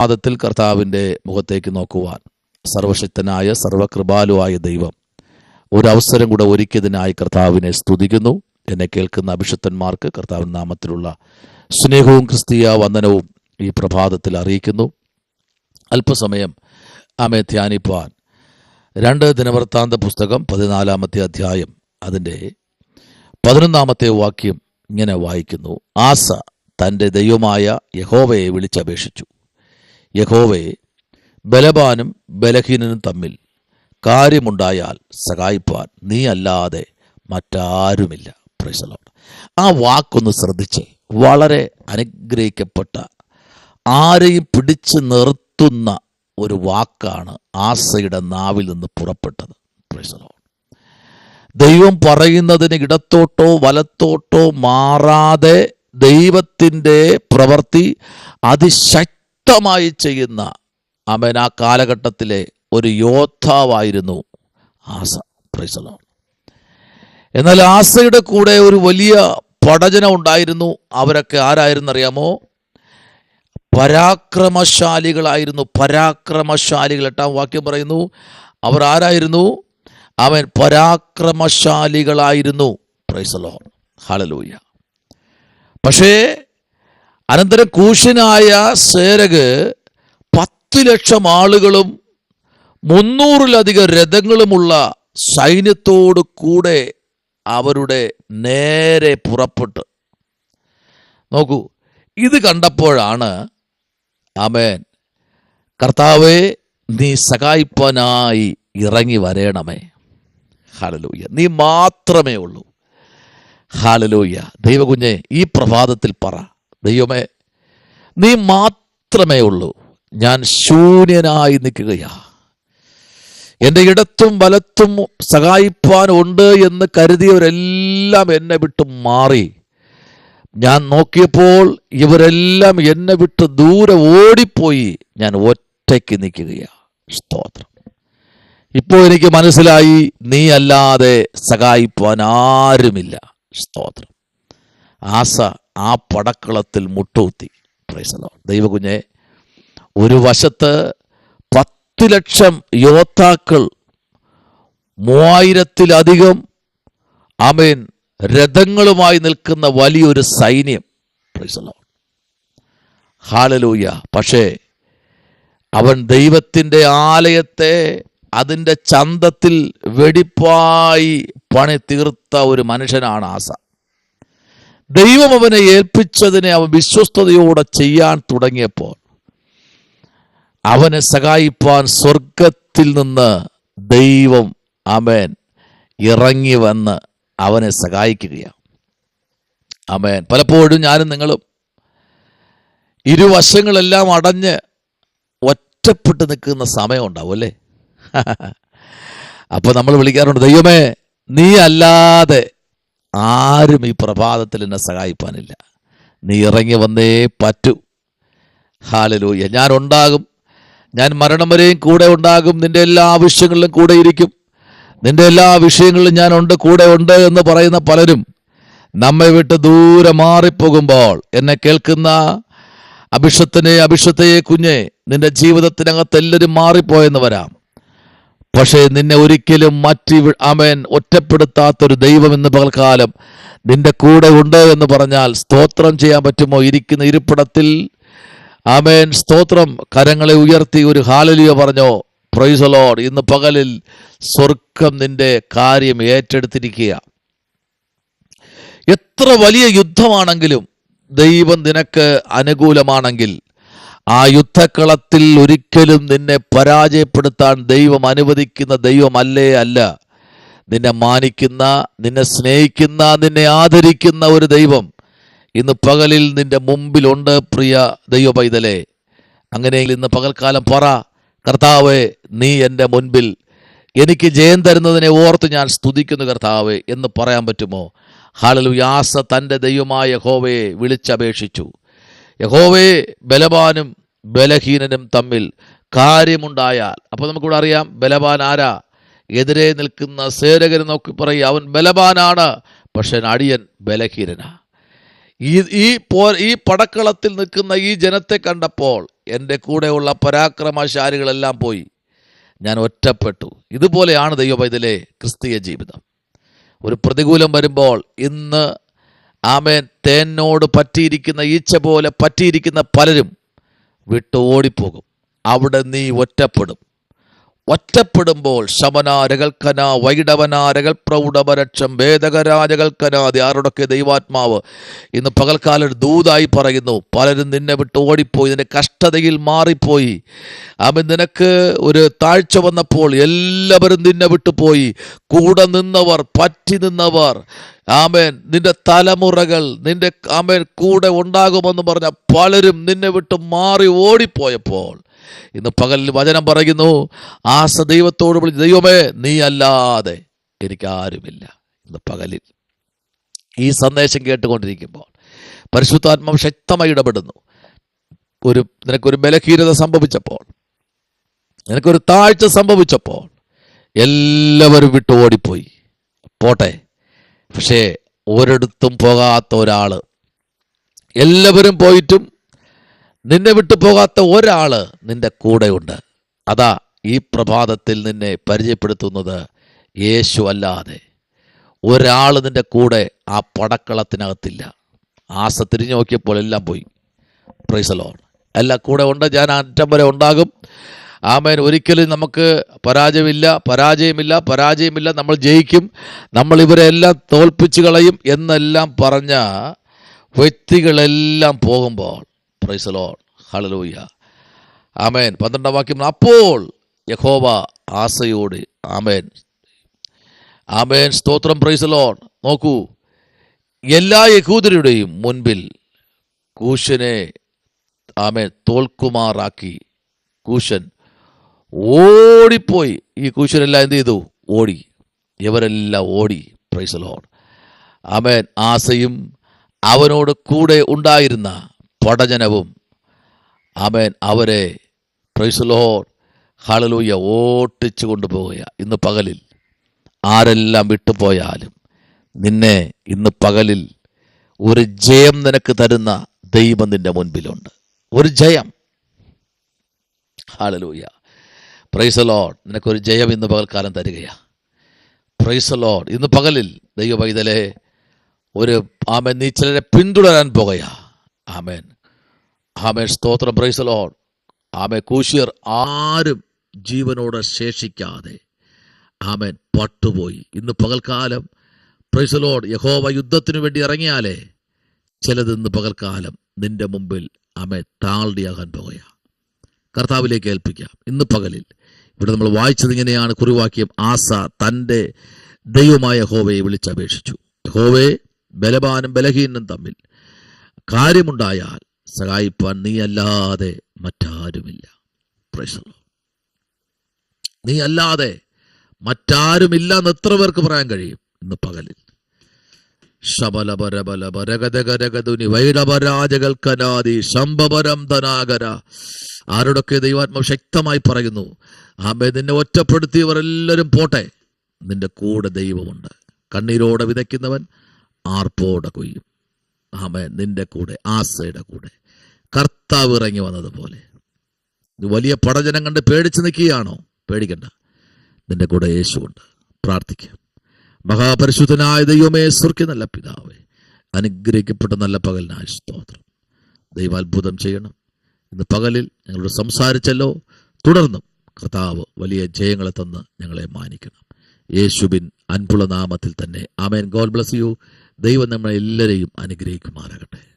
പാദത്തിൽ കർത്താവിന്റെ മുഖത്തേക്ക് നോക്കുവാൻ സർവശക്തനായ സർവകൃപാലുവായ ദൈവം ഒരു അവസരം കൂടെ ഒരുക്കിയതിനായി കർത്താവിനെ സ്തുതിക്കുന്നു. എന്നെ കേൾക്കുന്ന അഭിഷക്തന്മാർക്ക് കർത്താവിൻ നാമത്തിലുള്ള സ്നേഹവും ക്രിസ്തീയ വന്ദനവും ഈ പ്രഭാതത്തിൽ അറിയിക്കുന്നു. അല്പസമയം ആമെ ധ്യാനിപ്പാൻ രണ്ട് ദിനവൃത്താന്ത പുസ്തകം പതിനാലാമത്തെ അധ്യായം അതിന്റെ പതിനൊന്നാമത്തെ വാക്യം ഇങ്ങനെ വായിക്കുന്നു. ആസ തന്റെ ദൈവമായ യഹോവയെ വിളിച്ചപേക്ഷിച്ചു. യഹോവയെ ബലവാനും ബലഹീനനും തമ്മിൽ കാര്യമുണ്ടായാൽ സഹായിപ്പാൻ നീ അല്ലാതെ മറ്റാരുമില്ല. പ്രശ്നമാണ് ആ വാക്കൊന്ന് ശ്രദ്ധിച്ച് വളരെ അനുഗ്രഹിക്കപ്പെട്ട ആരെയും പിടിച്ചു നിർത്തുന്ന ഒരു വാക്കാണ് ആസയുടെ നാവിൽ നിന്ന് പുറപ്പെട്ടത്. പ്രശ്നമാണ് ദൈവം പറയുന്നതിന് ഇടത്തോട്ടോ വലത്തോട്ടോ മാറാതെ ദൈവത്തിന്റെ പ്രവൃത്തി അതിശക്തമായി ചെയ്യുന്ന അവൻ ആ കാലഘട്ടത്തിലെ ഒരു യോദ്ധാവായിരുന്നു ആസ. പ്രൈസലോ എന്നാൽ ആസയുടെ കൂടെ ഒരു വലിയ പടജനം ഉണ്ടായിരുന്നു അവരൊക്കെ ആരായിരുന്നറിയാമോ? പരാക്രമശാലികളായിരുന്നു. പരാക്രമശാലികൾ. എട്ടാം വാക്യം പറയുന്നു അവർ ആരായിരുന്നു? അവൻ പരാക്രമശാലികളായിരുന്നു. പ്രൈസലോ ഹളലൂയ പക്ഷേ അനന്തരം കൂശനായ സേരക് പത്ത് ലക്ഷം ആളുകളും മുന്നൂറിലധികം രഥങ്ങളുമുള്ള സൈന്യത്തോടു കൂടെ അവരുടെ നേരെ പുറപ്പെട്ട്. നോക്കൂ ഇത് കണ്ടപ്പോഴാണ് ആമേൻ കർത്താവെ നീ സഹായിപ്പനായി ഇറങ്ങി വരേണമേ. ഹാലലൂയ നീ മാത്രമേ ഉള്ളൂ. ഹാലലൂയ ദൈവകുഞ്ഞെ ഈ പ്രഭാതത്തിൽ പറ. ദൈവമേ നീ മാത്രമേ ഉള്ളൂ. ഞാൻ ശൂന്യനായി നിൽക്കുകയാ. എന്റെ ഇടത്തും വലത്തും സഹായിപ്പാനുണ്ട് എന്ന് കരുതിയവരെല്ലാം എന്നെ വിട്ട് മാറി. ഞാൻ നോക്കിയപ്പോൾ ഇവരെല്ലാം എന്നെ വിട്ട് ദൂരെ ഓടിപ്പോയി. ഞാൻ ഒറ്റയ്ക്ക് നിൽക്കുകയാ. സ്തോത്രം. ഇപ്പോൾ എനിക്ക് മനസ്സിലായി നീ അല്ലാതെ സഹായിപ്പാൻ ആരുമില്ല. സ്തോത്രം. ആസ ആ പടക്കളത്തിൽ മുട്ടൂത്തി ദൈവകുഞ്ഞെ ഒരു വശത്ത് പത്ത് ലക്ഷം യോദ്ധാക്കൾ മൂവായിരത്തിലധികം അമേൻ രഥങ്ങളുമായി നിൽക്കുന്ന വലിയൊരു സൈന്യം. ഹാലലൂയ പക്ഷേ അവൻ ദൈവത്തിന്റെ ആലയത്തെ അതിന്റെ ചന്തത്തിൽ വെടിപ്പായി പണി തീർത്ത ഒരു മനുഷ്യനാണ് ആസ. ദൈവം അവനെ ഏൽപ്പിച്ചതിനെ അവൻ വിശ്വസ്തയോടെ ചെയ്യാൻ തുടങ്ങിയപ്പോൾ അവനെ സഹായിപ്പാൻ സ്വർഗത്തിൽ നിന്ന് ദൈവം അവൻ ഇറങ്ങി വന്ന് അവനെ സഹായിക്കുകയാണ്. അമേൻ പലപ്പോഴും ഞാനും നിങ്ങളും ഇരുവശങ്ങളെല്ലാം അടഞ്ഞ് ഒറ്റപ്പെട്ട് നിൽക്കുന്ന സമയം ഉണ്ടാവും അല്ലേ? അപ്പോൾ നമ്മൾ വിളിക്കാറുണ്ട് ദൈവമേ നീ അല്ലാതെ ആരും ഈ പ്രഭാതത്തിൽ എന്നെ സഹായിപ്പാനില്ല. നീ ഇറങ്ങി വന്നേ പറ്റൂ. ഹാലലൂയ. ഞാൻ ഉണ്ടാകും. ഞാൻ മരണം വരെയും കൂടെ ഉണ്ടാകും. നിന്റെ എല്ലാ ആവശ്യങ്ങളിലും കൂടെ ഇരിക്കും. നിന്റെ എല്ലാ വിഷയങ്ങളിലും ഞാൻ ഉണ്ട് കൂടെ ഉണ്ട് എന്ന് പറയുന്ന പലരും നമ്മെ വിട്ട് ദൂരെ മാറിപ്പോകുമ്പോൾ എന്നെ കേൾക്കുന്ന അഭിഷത്തിനെ അഭിഷത്തയെ കുഞ്ഞെ നിന്റെ ജീവിതത്തിനകത്ത് എല്ലാവരും മാറിപ്പോയെന്ന് വരാം. പക്ഷേ നിന്നെ ഒരിക്കലും മാറ്റി ആമേൻ ഒറ്റപ്പെടുത്താത്തൊരു ദൈവം എന്ന് പകൽക്കാലം നിന്റെ കൂടെ ഉണ്ട് എന്ന് പറഞ്ഞാൽ സ്തോത്രം ചെയ്യാൻ പറ്റുമോ? ഇരിക്കുന്ന ഇരിപ്പിടത്തിൽ. ആമേൻ സ്തോത്രം. കരങ്ങളെ ഉയർത്തി ഒരു ഹാലലിയ പറഞ്ഞോ പ്രൈസലോഡ് ഇന്ന് പകലിൽ സ്വർഗം നിന്റെ കാര്യം ഏറ്റെടുത്തിരിക്കുക എത്ര വലിയ യുദ്ധമാണെങ്കിലും ദൈവം നിനക്ക് അനുകൂലമാണെങ്കിൽ ആ യുദ്ധക്കളത്തിൽ ഒരിക്കലും നിന്നെ പരാജയപ്പെടുത്താൻ ദൈവം അനുവദിക്കുന്ന ദൈവമല്ലേ അല്ല. നിന്നെ മാനിക്കുന്ന നിന്നെ സ്നേഹിക്കുന്ന നിന്നെ ആദരിക്കുന്ന ഒരു ദൈവം ഇന്ന് പകലിൽ നിന്റെ മുമ്പിലുണ്ട് പ്രിയ ദൈവ പൈതലെ അങ്ങനെയെങ്കിൽ ഇന്ന് പകൽക്കാലം പറ കർത്താവേ നീ എന്റെ മുൻപിൽ. എനിക്ക് ജയം തരുന്നതിനെ ഓർത്ത് ഞാൻ സ്തുതിക്കുന്നു കർത്താവേ എന്ന് പറയാൻ പറ്റുമോ? ഹാലലു യാസ തന്റെ ദൈവമായ യഹോവയെ വിളിച്ചപേക്ഷിച്ചു. യഹോവയെ ബലവാനും ബലഹീനനും തമ്മിൽ കാര്യമുണ്ടായാൽ. അപ്പോൾ നമുക്കിവിടെ അറിയാം ബലവാൻ ആരാ? എതിരെ നിൽക്കുന്ന സേരകരെ നോക്കി പറയും അവൻ ബലവാനാണ് പക്ഷെ അടിയൻ ബലഹീനനാ. ഈ ഈ പോ ഈ പടക്കളത്തിൽ നിൽക്കുന്ന ഈ ജനത്തെ കണ്ടപ്പോൾ എന്റെ കൂടെയുള്ള പരാക്രമശാലികളെല്ലാം പോയി. ഞാൻ ഒറ്റപ്പെട്ടു. ഇതുപോലെയാണ് ദൈവപൈതലെ ക്രിസ്തീയ ജീവിതം. ഒരു പ്രതികൂലം വരുമ്പോൾ ഇന്ന് ആമേൻ തേനോട് പറ്റിയിരിക്കുന്ന ഈച്ച പോലെ പറ്റിയിരിക്കുന്ന പലരും വിട്ട് ഓടിപ്പോകും അവിടെ നീ ഒറ്റപ്പെടും. ഒറ്റപ്പെടുമ്പോൾ ശമനാരകൽക്കന വൈഡവനാരകൾ പ്രൗഢപരക്ഷം ഭേദകരാജകൽക്കനാതി ആരോടൊക്കെ ദൈവാത്മാവ്. ഇന്ന് പകൽക്കാലം ഒരു ദൂതായി പറയുന്നു പലരും നിന്നെ വിട്ട് ഓടിപ്പോയി നിന്റെ കഷ്ടതയിൽ മാറിപ്പോയി. അവൻ നിനക്ക് ഒരു താഴ്ച വന്നപ്പോൾ എല്ലാവരും നിന്നെ വിട്ടുപോയി കൂടെ നിന്നവർ പറ്റി നിന്നവർ. ആമേൻ നിന്റെ തലമുറകൾ നിന്റെ ആമേൻ കൂടെ ഉണ്ടാകുമെന്ന് പറഞ്ഞ പലരും നിന്നെ വിട്ട് മാറി ഓടിപ്പോയപ്പോൾ ഇന്ന് പകലിൽ വചനം പറയുന്നു ആസ ദൈവത്തോട് വിളിച്ച് ദൈവമേ നീ അല്ലാതെ എനിക്ക് ആരുമില്ല. ഇന്ന് പകലിൽ ഈ സന്ദേശം കേട്ടുകൊണ്ടിരിക്കുമ്പോൾ പരിശുദ്ധാത്മാവ് ശക്തമായി ഇടപെടുന്നു. ഒരു നിനക്കൊരു ബലഹീനത സംഭവിച്ചപ്പോൾ നിനക്കൊരു താഴ്ച സംഭവിച്ചപ്പോൾ എല്ലാവരും വിട്ടു ഓടിപ്പോയി. പോട്ടെ. പക്ഷേ ഒരിടത്തും പോകാത്ത ഒരാൾ എല്ലാവരും പോയിട്ടും നിന്നെ വിട്ടുപോകാത്ത ഒരാൾ നിന്റെ കൂടെയുണ്ട്. അതാ ഈ പ്രഭാതത്തിൽ നിന്നെ പരിചയപ്പെടുത്തുന്നത് യേശു അല്ലാതെ. ഒരാൾ നിന്റെ കൂടെ ആ പടക്കളത്തിനകത്തില്ല. ആസ തിരിഞ്ഞു നോക്കിയപ്പോൾ എല്ലാം പോയി. പ്രൈസലോൺ എല്ലാം കൂടെ ഉണ്ട് ഞാൻ അറ്റം വരെ ഉണ്ടാകും. ആമേൻ. ഒരിക്കലും നമുക്ക് പരാജയമില്ല പരാജയമില്ല പരാജയമില്ല. നമ്മൾ ജയിക്കും. നമ്മൾ ഇവരെല്ലാം തോൽപ്പിച്ചു കളയും എന്നെല്ലാം പറഞ്ഞ വ്യക്തികളെല്ലാം പോകുമ്പോൾ പ്രൈസലോൺ ഹളലൂയ ആമേൻ പന്ത്രണ്ടാം വാക്യം. അപ്പോൾ യഹോവ ആസയോട് ആമേൻ. ആമേൻ. സ്തോത്രം. പ്രൈസലോൺ നോക്കൂ. എല്ലാ യഹൂദരുടെയും മുൻപിൽ കൂശനെ ആമേൻ തോൽക്കുമാറാക്കി. കൂശൻ ഓടിപ്പോയി. ഈ കൂശനെല്ലാം എന്ത് ചെയ്തു? ഓടി. ഇവരെല്ലാം ഓടി. പ്രൈസലോൺ ആമേൻ. ആസയും അവനോട് കൂടെ ഉണ്ടായിരുന്ന പടജനവും ആമേൻ. അവരെ പ്രൈസലോൺ ഹളലൂയ ഓട്ടിച്ചു കൊണ്ടുപോവുക ഇന്ന് പകലിൽ ആരെല്ലാം വിട്ടുപോയാലും നിന്നെ ഇന്ന് പകലിൽ ഒരു ജയം നിനക്ക് തരുന്ന ദൈവം നിന്റെ മുൻപിലുണ്ട്. ഒരു ജയം. ഹാളലൂയ പ്രൈസലോഡ് നിനക്കൊരു ജയം ഇന്ന് പകൽക്കാലം തരികയാ. പ്രൈസലോഡ് ഇന്ന് പകലിൽ ദൈവ പൈതലെ ഒരു ആമേൻ നീ ചിലരെ പിന്തുടരാൻ പോകയാ ആമേൻ. ആമേൻ. സ്തോത്ര. ബ്രൈസലോൺ ആമേ കൂശിയർ ആരും ജീവനോടെ ശേഷിക്കാതെ ആമേൻ പട്ടുപോയി. ഇന്ന് പകൽക്കാലം പ്രൈസലോഡ് യഹോവ യുദ്ധത്തിനു വേണ്ടി ഇറങ്ങിയാലേ ചിലത് ഇന്ന് പകൽക്കാലം നിന്റെ മുമ്പിൽ ആമേ താൾടിയാകാൻ പോകുക. കർത്താവിലേക്ക് ഏൽപ്പിക്കാം. ഇന്ന് പകലിൽ ഇവിടെ നമ്മൾ വായിച്ചത് ഇങ്ങനെയാണ്. കുറിവാക്യം ആസ തന്റെ ദൈവമായ യഹോവയെ വിളിച്ചപേക്ഷിച്ചു. ഹോവേ ബലവാനും ബലഹീനും തമ്മിൽ കാര്യമുണ്ടായാൽ സഹായിപ്പാൻ നീ അല്ലാതെ മറ്റാരുമില്ല. നീ അല്ലാതെ മറ്റാരുമില്ല എന്ന് എത്ര പേർക്ക് പറയാൻ കഴിയും? ഇന്ന് പകലിൽ. ശബലപരബലപരഗതകരഗതുനി വൈഡപരാജകൽക്കനാദി ശംഭപരം ധനാകര ആരോടൊക്കെ ദൈവാത്മാവ് ശക്തമായി പറയുന്നു ആമേ നിന്നെ ഒറ്റപ്പെടുത്തിയവർ എല്ലാവരും പോട്ടെ. നിന്റെ കൂടെ ദൈവമുണ്ട്. കണ്ണീരോടെ വിതയ്ക്കുന്നവൻ ആർപ്പോടെ കൊയ്യും. ആമേ നിന്റെ കൂടെ ആസയുടെ കൂടെ. കർത്താവ് ഇറങ്ങി വന്നതുപോലെ. ഇത് വലിയ പടജനം കണ്ട് പേടിച്ച് നിൽക്കുകയാണോ? പേടിക്കണ്ട. നിന്റെ കൂടെ യേശുവുണ്ട്. പ്രാർത്ഥിക്കാം. മഹാപരിശുദ്ധനായ ദൈവമേ സ്വർക്കി നല്ല പിതാവേ അനുഗ്രഹിക്കപ്പെട്ട നല്ല പകലിനായ സ്തോത്രം. ദൈവാത്ഭുതം ചെയ്യണം. ഇന്ന് പകലിൽ ഞങ്ങളോട് സംസാരിച്ചല്ലോ. തുടർന്നും കർത്താവ് വലിയ ജയങ്ങളെ തന്ന് ഞങ്ങളെ മാനിക്കണം. യേശുബിൻ അൻപുള നാമത്തിൽ തന്നെ. ആമേൻ. God bless you. ദൈവം നമ്മളെ എല്ലാവരെയും അനുഗ്രഹിക്കുമാറാകട്ടെ.